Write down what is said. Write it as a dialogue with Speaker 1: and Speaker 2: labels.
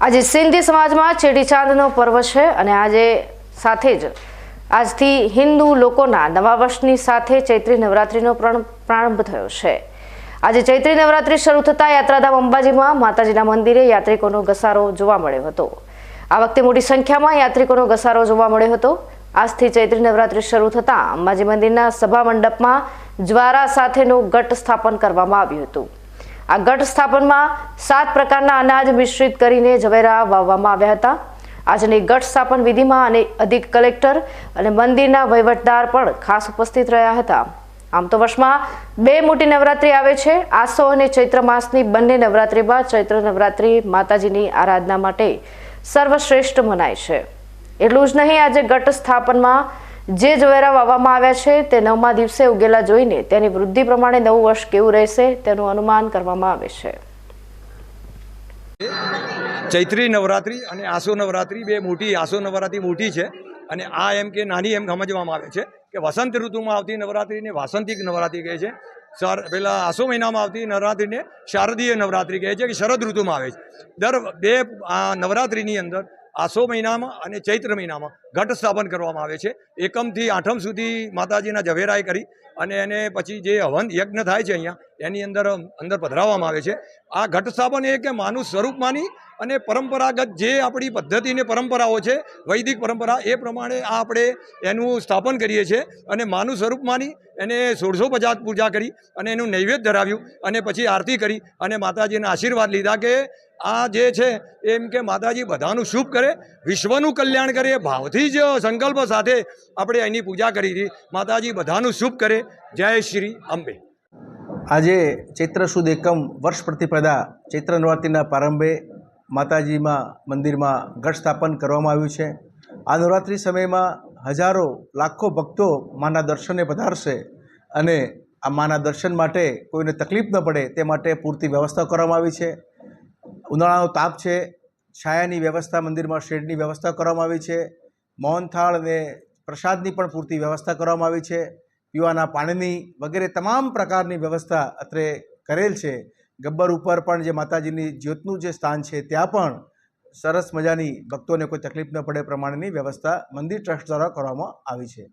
Speaker 1: આજે સિંધી સમાજમાં ચેટીચાંદનો પર્વ છે અને આજે સાથે જ આજથી હિન્દુ લોકોના નવા વર્ષની સાથે ચૈત્રી નવરાત્રિનો પ્રારંભ થયો છે. આજે ચૈત્રી નવરાત્રિ શરૂ થતાં યાત્રાધામ અંબાજીમાં માતાજીના મંદિરે યાત્રિકોનો ઘસારો જોવા મળ્યો હતો. આ વખતે મોટી સંખ્યામાં યાત્રિકોનો ઘસારો જોવા મળ્યો હતો. આજથી ચૈત્રી નવરાત્રિ શરૂ થતાં અંબાજી મંદિરના સભા મંડપમાં જ્વારા સાથેનું ગટ સ્થાપન કરવામાં આવ્યું હતું. આ ઘટ સ્થાપનમાં સાત પ્રકારના અનાજ મિશ્રિત કરીને ઝવેરા વાવવામાં આવ્યા હતા. આજની ઘટ સ્થાપન વિધિમાં અને અધિક કલેક્ટર અને મંદિરના વહીવટદાર પણ ખાસ ઉપસ્થિત રહ્યા હતા. આમ તો વર્ષમાં બે મોટી નવરાત્રી આવે છે. આસો અને ચૈત્ર માસની બંને નવરાત્રિમાં ચૈત્ર નવરાત્રિ માતાજીની આરાધના માટે સર્વશ્રેષ્ઠ મનાય છે. એટલું જ નહીં, આજે ઘટ સ્થાપનમાં જે જવેરા વાવવામાં આવ્યા છે, તે નવમા દિવસે ઉગેલા જોઈને તેની વૃદ્ધિ પ્રમાણે નવું વર્ષ કેવું રહેશે, તેનું અનુમાન કરવામાં આવે છે.
Speaker 2: ચૈત્રી નવરાત્રિ અને આસો નવરાત્રિ બે મોટી, આસો નવરાત્રિ મોટી છે અને આ એમ કે નાની એમ સમજવામાં આવે છે કે વસંત ઋતુમાં આવતી નવરાત્રિને વાસંતિક નવરાત્રિ કહે છે. સર, પેલા આસો મહિનામાં આવતી નવરાત્રિને શારદીય નવરાત્રિ કહે છે કે શરદ ઋતુમાં આવે છે. દર બે આ નવરાત્રિની અંદર આસો મહિનામાં અને ચૈત્ર મહિનામાં ઘટ સ્થાપન કરવામાં આવે છે. એકમથી આઠમ સુધી માતાજીના ઝવેરાએ કરી અને એને પછી જે હવન યજ્ઞ થાય છે અહીંયા, એની અંદર અંદર પધરાવવામાં આવે છે. આ ઘટ સ્થાપન એ કે માનું સ્વરૂપ માની અને પરંપરાગત જે આપણી પદ્ધતિને પરંપરાઓ છે, વૈદિક પરંપરા, એ પ્રમાણે આ આપણે એનું સ્થાપન કરીએ છીએ અને માનું સ્વરૂપ માની એને સોળસો પચાસ પૂજા કરી અને એનું નૈવેદ્ય ધરાવ્યું અને પછી આરતી કરી અને માતાજીના આશીર્વાદ લીધા કે આ જે છે, એમ કે માતાજી બધાનું શુભ કરે, વિશ્વનું કલ્યાણ કરે, ભાવથી જ સંકલ્પ સાથે આપણે એની પૂજા કરી હતી. માતાજી બધાનું શુભ કરે. જય શ્રી અંબે.
Speaker 3: આજે ચૈત્ર સુદ એકમ વર્ષ પ્રતિપદા ચૈત્ર નવરાત્રિના પ્રારંભે માતાજીમાં મંદિરમાં ઘટ સ્થાપન કરવામાં આવ્યું છે. આ નવરાત્રિ સમયમાં હજારો લાખો ભક્તો માના દર્શને પધારશે અને આ માના દર્શન માટે કોઈને તકલીફ ન પડે તે માટે પૂરતી વ્યવસ્થા કરવામાં આવી છે. ઉનાળાનો તાપ છે, છાયાની વ્યવસ્થા, મંદિરમાં શેડની વ્યવસ્થા કરવામાં આવી છે, મોહનથાળ અને પ્રસાદની પણ પૂરતી વ્યવસ્થા કરવામાં આવી છે, પીવાના પાણીની વગેરે તમામ પ્રકારની વ્યવસ્થા અત્રે કરેલ છે. ગબ્બર ઉપર પણ જે માતાજીની જ્યોતનું જે સ્થાન છે, ત્યાં પણ સરસ મજાની ભક્તોને કોઈ તકલીફ ન પડે પ્રમાણેની વ્યવસ્થા મંદિર ટ્રસ્ટ દ્વારા કરવામાં આવી છે.